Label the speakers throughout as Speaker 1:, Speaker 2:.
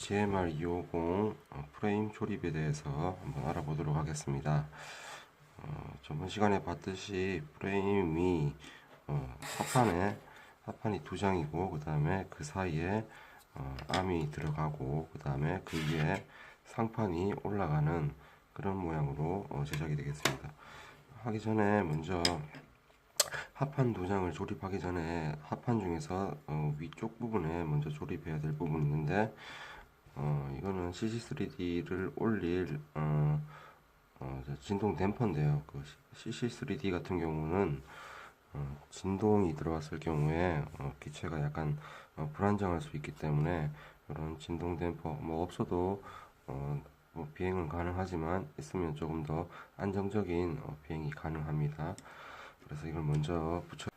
Speaker 1: GMR250 어, 프레임 조립에 대해서 한번 알아보도록 하겠습니다. 어, 저번 시간에 봤듯이 프레임이 어, 합판에 합판이 두 장이고 그 다음에 그 사이에 어, 암이 들어가고 그 다음에 그 위에 상판이 올라가는 그런 모양으로 어, 제작이 되겠습니다. 하기 전에 먼저 합판 두 장을 조립하기 전에 합판 중에서 어, 위쪽 부분에 먼저 조립해야 될 부분이 있는데 어, 이거는 CC3D를 올릴 어, 어, 진동 댐퍼인데요. 그 CC3D 같은 경우는 어, 진동이 들어왔을 경우에 어, 기체가 약간 어, 불안정할 수 있기 때문에 이런 진동 댐퍼 뭐 없어도 어, 뭐 비행은 가능하지만 있으면 조금 더 안정적인 어, 비행이 가능합니다. 그래서 이걸 먼저 붙여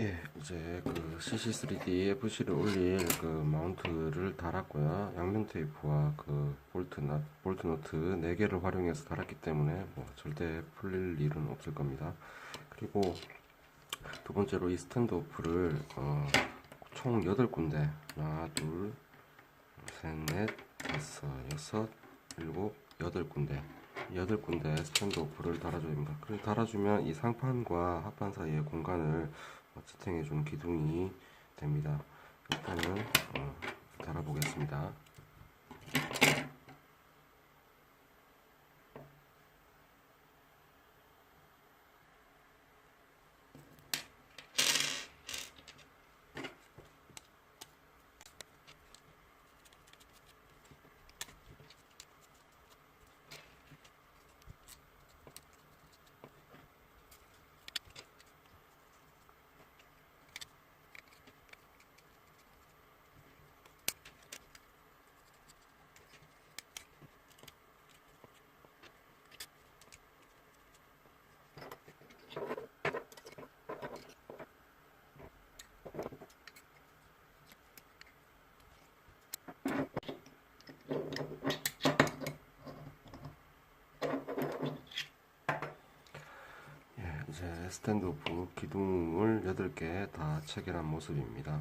Speaker 1: 예, 이제 그 CC3D FC를 올릴 그 마운트를 달았고요. 양면 테이프와 그 볼트 나, 볼트 너트 4개를 활용해서 달았기 때문에 뭐 절대 풀릴 일은 없을 겁니다. 그리고 두 번째로 이 스탠드 오프를 어, 총 8군데 하나, 둘, 셋, 넷, 다섯, 여섯, 일곱, 여덟 군데 여덟 군데 스탠드 오프를 달아줘야 됩니다. 그걸 달아주면 이 상판과 합판 사이의 공간을 어, 지탱해주는 기둥이 됩니다. 일단은 어, 달아보겠습니다. 예, 이제 스탠드오프 기둥을 8개 다 체결한 모습입니다.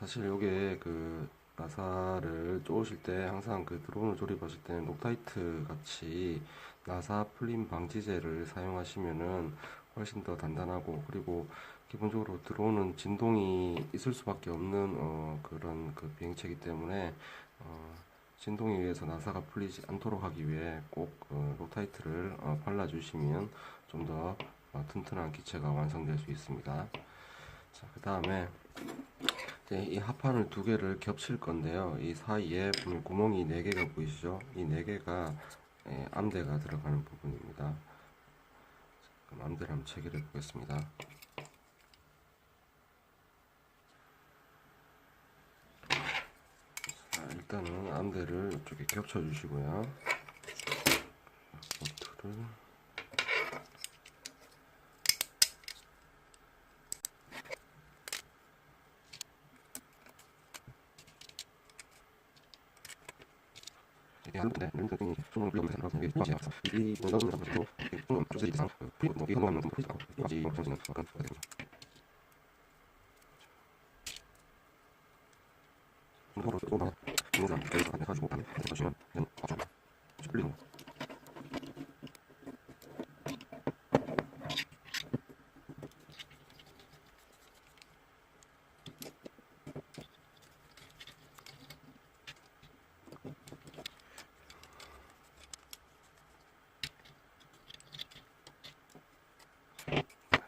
Speaker 1: 사실 요게 그 나사를 쪼으실 때 항상 그 드론을 조립하실 때는 록타이트 같이 나사 풀림 방지제를 사용하시면은 훨씬 더 단단하고 그리고 기본적으로 드론은 진동이 있을 수밖에 없는 어, 그런 그 비행체이기 때문에 어, 진동에 의해서 나사가 풀리지 않도록 하기 위해 꼭 어, 록타이트를 어, 발라주시면 좀더 어, 튼튼한 기체가 완성될 수 있습니다. 자, 그 다음에 이 합판을 두 개를 겹칠 건데요. 이 사이에 보면 구멍이 네 개가 보이시죠? 이 네 개가 예, 암대가 들어가는 부분입니다. 그럼 암대를 한번 체결해 보겠습니다. 자, 일단은 암대를 이쪽에 겹쳐 주시고요. 볼트를 이게 하는데 렌즈 등이 손으로 불러오는 생각하고 이게 좋아요. 이 원단을 잡고 손으로 조절이 이상 프리고 뭐 이거 하면 좀 프리가 이까지 정신은 약간. 손으로 조금만 이거랑 이렇게 안 해가지고 안 해가시면 그냥 아주 아주 풀리는 거.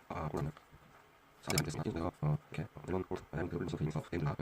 Speaker 1: 아, 그러면 사진 됐습니다. 이제가 어, 이렇게 이런 볼트 다이아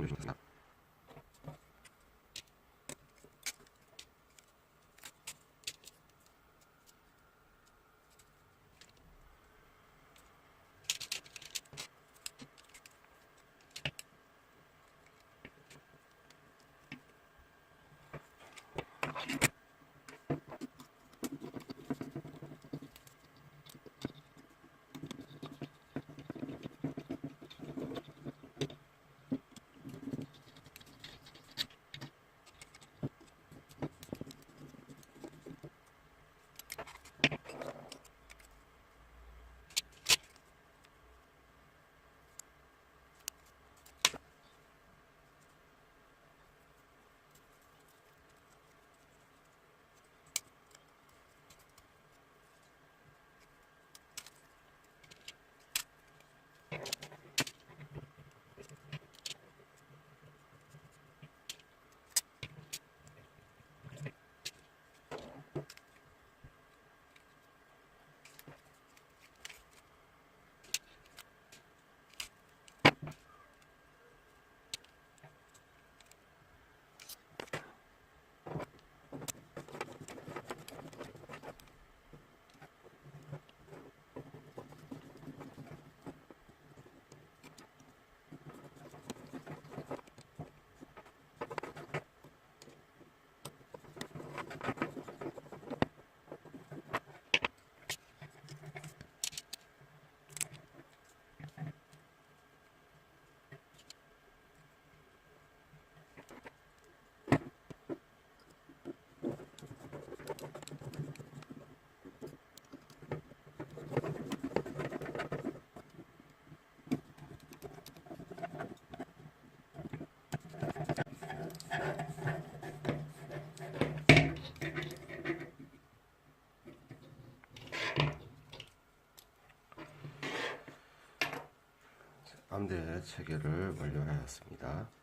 Speaker 1: 변해주시면 됩니다. 암대 체계를 완료하였습니다.